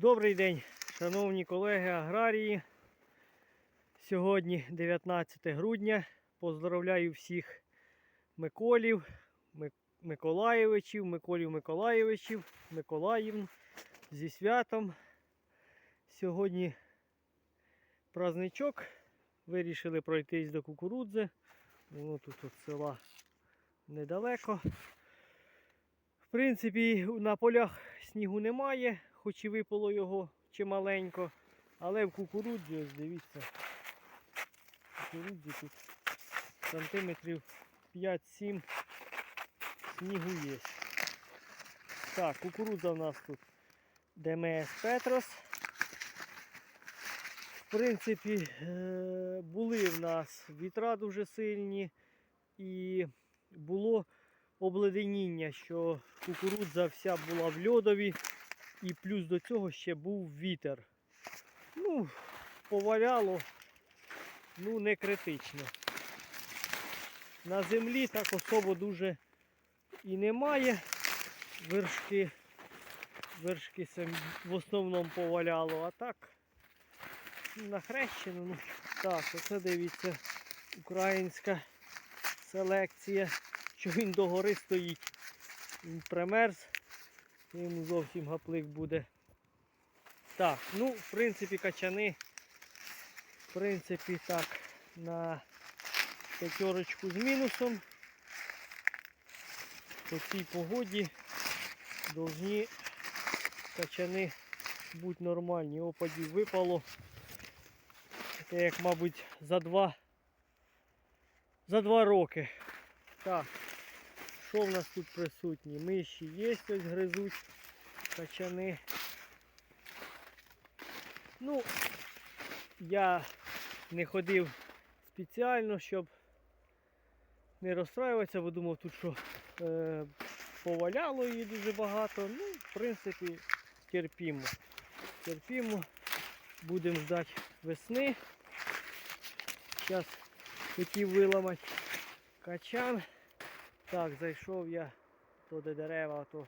Добрий день, шановні колеги аграрії. Сьогодні 19 грудня. Поздравляю всіх Миколів, Миколаєвичів, Миколів Миколаєвичів, Миколаївн зі святом. Сьогодні праздничок. Вирішили пройтись до кукурудзи. Воно тут від села недалеко. В принципі, на полях снігу немає, хоч і випало його чималенько. Але в кукурудзі, ось дивіться, в кукурудзі тут сантиметрів 5-7 снігу є. Так, кукурудза в нас тут ДМС Петрос. В принципі, е, були в нас вітра дуже сильні і було обледеніння, що кукурудза вся була в льодові, і плюс до цього ще був вітер. Ну, поваляло, ну не критично. На землі так особо дуже і немає. Вершки, вершки самі в основному поваляло, а так на хрещину. Ну, так, оце дивіться, українська селекція що він догори стоїть. Він примерз, йому зовсім гаплик буде. Так, ну, в принципі, качани, в принципі, так, на п'ятерочку з мінусом. По цій погоді повинні качани бути нормальні. Опадів випало. Це як, мабуть, за два, за два роки. Так, що в нас тут присутні? Миші є, ось гризуть качани. Ну, я не ходив спеціально, щоб не розстраюватися, бо думав тут, що е, поваляло її дуже багато. Ну, в принципі, терпімо. Терпімо. Будемо ждати весни. Зараз хотів виламати качан. Так, зайшов я то де дерева, то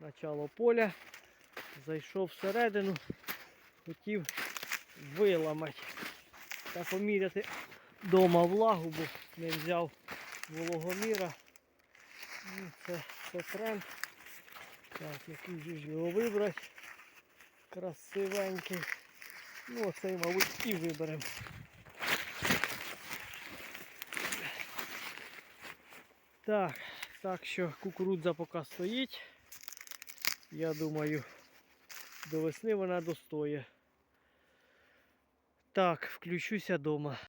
начало поля. Зайшов всередину, хотів виламати та поміряти вдома влагу, бо не взяв вологоміра. Ну, Це, це тренд. Так, який же його вибрати. Красивенький. Ну оцей, мабуть, і виберемо. Так, так що кукурудза поки стоїть. Я думаю, до весни вона достоє. Так, включуся вдома.